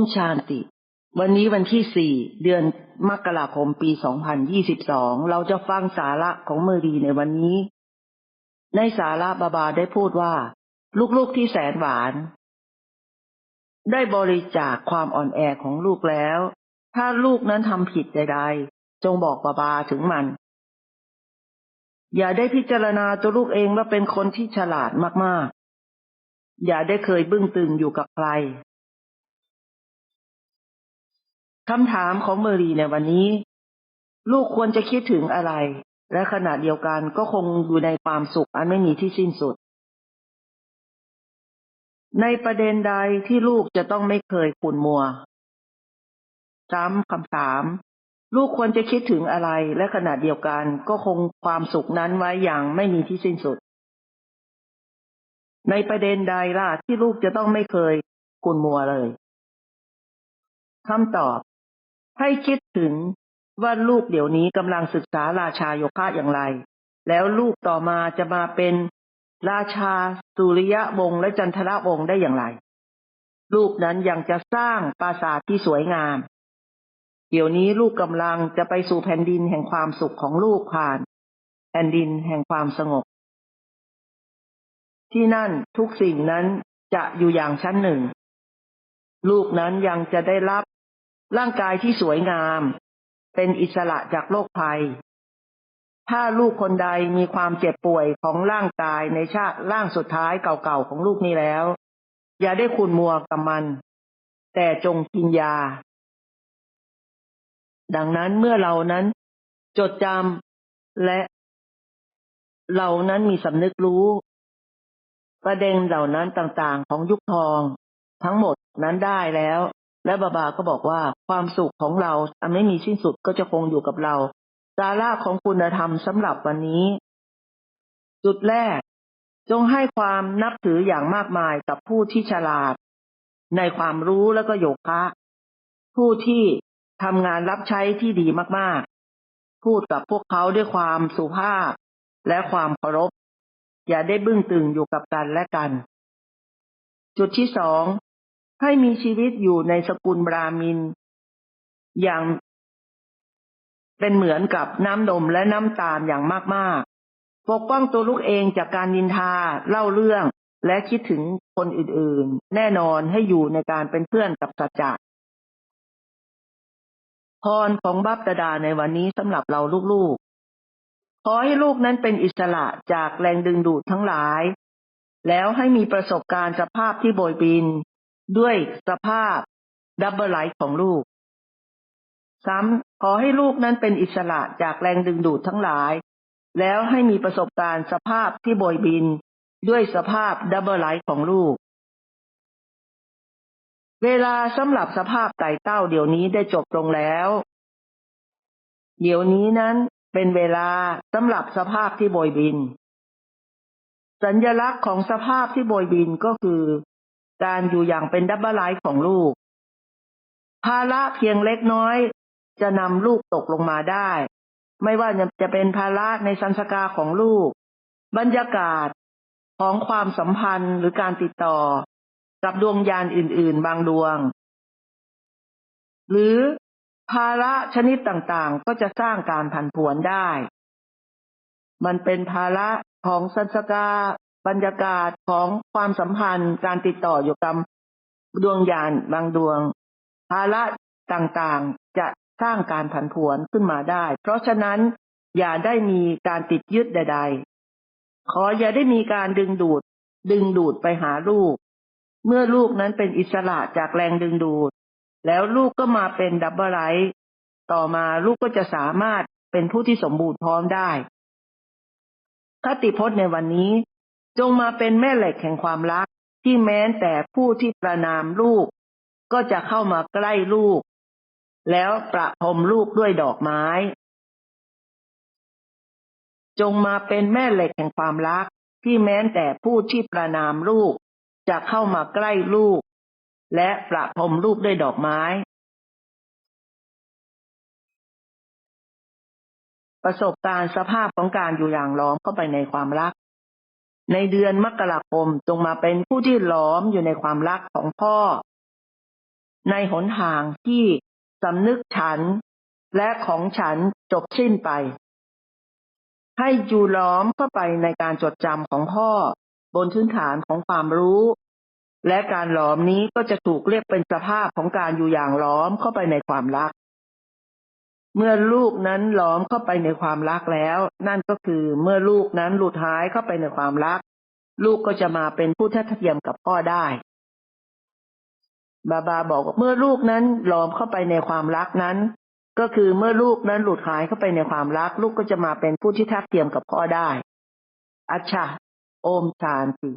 มชานติ วันนี้วันที่สี่เดือนมกราคมปี 2022 เราจะฟังสาระของเมอรีในวันนี้ ในสาระบาบาได้พูดว่า ลูกๆที่แสนหวาน ได้บริจาคความอ่อนแอของลูกแล้ว ถ้าลูกนั้นทำผิดใดๆ จงบอกบาบาถึงมัน อย่าได้พิจารณาตัวลูกเองว่าเป็นคนที่ฉลาดมากๆอย่าได้เคยบึ้งตึงอยู่กับใคร คำถามของเมอรีในวันนี้ ลูกควรจะคิดถึงอะไร และขณะเดียวกันก็คงอยู่ในความสุขอันไม่มีที่สิ้นสุด ในประเด็นใดที่ลูกจะต้องไม่เคยขุนมัวซ้ำคำถาม ลูกควรจะคิดถึงอะไร และขณะเดียวกันก็คงความสุขนั้นไว้อย่างไม่มีที่สิ้นสุด ในประเด็นใดล่ะที่ลูกจะต้องไม่เคยกุนมัวเลยคำตอบ ให้คิดถึงว่าลูกเดี๋ยวนี้กำลังศึกษาราชาโยคะอย่างไร แล้วลูกต่อมาจะมาเป็นราชาสุริยะวงศ์และจันทระวงศ์ได้อย่างไร ลูกนั้นยังจะสร้างปราสาทที่สวยงาม เดี๋ยวนี้ลูกกำลังจะไปสู่แผ่นดินแห่งความสุขของลูกผ่าน แผ่นดินแห่งความสงบ ที่นั่นทุกสิ่งนั้นจะอยู่อย่างชั้นหนึ่ง ลูกนั้นยังจะได้รับ ร่างกายที่สวยงาม เป็นอิสระจากโรคภัย ถ้าลูกคนใดมีความเจ็บป่วยของร่างกายในชาติร่างสุดท้ายเก่าๆของลูกนี้แล้ว อย่าได้คุณมัวกับมัน แต่จงกินยา ดังนั้นเมื่อเรานั้น จดจำและเรานั้นมีสำนึกรู้ ประเด็นเหล่านั้นต่างๆของยุคทอง ทั้งหมดนั้นได้แล้ว และบาบาก็บอกว่าความสุขของเราอันไม่มีสิ้นสุดก็จะคงอยู่กับเราสาระของคุณธรรมสำหรับวันนี้ จุดแรก จงให้ความนับถืออย่างมากมายกับผู้ที่ฉลาด ในความรู้แล้วก็โยคะ ผู้ที่ทำงานรับใช้ที่ดีมากๆ พูดกับพวกเขาด้วยความสุภาพและความเคารพ อย่าได้บึ้งตึงอยู่กับกันและกัน จุดที่สอง ให้มีชีวิตอยู่ในสกุลบรามิน อย่างเป็นเหมือนกับน้ำนมและน้ำตาลอย่างมากๆ ปกป้องตัวลูกเองจากการนินทาเล่าเรื่องและคิดถึงคนอื่นๆ แน่นอนให้อยู่ในการเป็นเพื่อนกับสัจจะพรของบัพตดาในวันนี้สำหรับเราลูกๆ ขอให้ลูกนั้นเป็นอิสระจากแรงดึงดูดทั้งหลาย แล้วให้มีประสบการณ์สภาพที่โบยบิน ด้วยสภาพดับเบิลไลท์ของลูก ซ้ำขอให้ลูกนั้นเป็นอิสระจากแรงดึงดูดทั้งหลาย แล้วให้มีประสบการณ์สภาพที่โบยบิน ด้วยสภาพดับเบิลไลท์ของลูก เวลาสำหรับสภาพไก่เต้าเดี๋ยวนี้ได้จบลงแล้ว เดี๋ยวนี้นั้นเป็นเวลาสำหรับสภาพที่โบยบิน สัญญลักษณ์ของสภาพที่โบยบินก็คือ การอยู่อย่างเป็นดับเบิลไลท์ของลูก ภาระเพียงเล็กน้อย จะนำลูกตกลงมาได้ ไม่ว่าจะเป็นภาระในสันสกาของลูก บรรยากาศของความสัมพันธ์หรือการติดต่อ กับดวงยานอื่น ๆ บางดวง หรือภาระชนิดต่างๆ ก็จะสร้างการผันผวนได้ มันเป็นภาระของสัญสกา บรรยากาศของความสัมพันธ์ การติดต่ออยู่กับดวงยานบางดวง ภาระต่างๆ จะสร้างการผันผวนขึ้นมาได้ เพราะฉะนั้นอย่าได้มีการติดยึดใด ๆ ขออย่าได้มีการดึงดูด ดึงดูดไปหาลูก เมื่อลูกนั้นเป็นอิสระจากแรงดึงดูด แล้วลูกก็มาเป็นดับเบิลไลท์ต่อมาลูกก็จะสามารถเป็นผู้ที่สมบูรณ์พร้อมได้คติพจน์ในวันนี้ จงมาเป็นแม่เหล็กแห่งความรัก ที่แม้แต่ผู้ที่ประนามลูก ก็จะเข้ามาใกล้ลูก แล้วประพรมลูกด้วยดอกไม้ จงมาเป็นแม่เหล็กแห่งความรัก ที่แม้แต่ผู้ที่ประนามลูก จะเข้ามาใกล้ลูก และประพรมรูปด้วยดอกไม้ ประสบการณ์สภาพของการอยู่อย่างล้อมเข้าไปในความรัก ในเดือนมกราคมจงมาเป็นผู้ที่ล้อมอยู่ในความรักของพ่อ ในหนทางที่สำนึกฉันและของฉันจบสิ้นไป ให้จูล้อมเข้าไปในการจดจำของพ่อ บนพื้นฐานของความรู้ และการหลอมนี้ก็จะถูกเรียกเป็นสภาพของการอยู่อย่างล้อมเข้าไปในความรัก เมื่อลูกนั้นหลอมเข้าไปในความรักแล้ว นั่นก็คือเมื่อลูกนั้นหลุดหายเข้าไปในความรัก ลูกก็จะมาเป็นผู้ทัดเทียมกับพ่อได้บาบาบอกเมื่อลูกนั้นหลอมเข้าไปในความรักนั้น ก็คือเมื่อลูกนั้นหลุดหายเข้าไปในความรัก ลูกก็จะมาเป็นผู้ที่ทัดเทียมกับพ่อได้ อัชชาโอมชานติ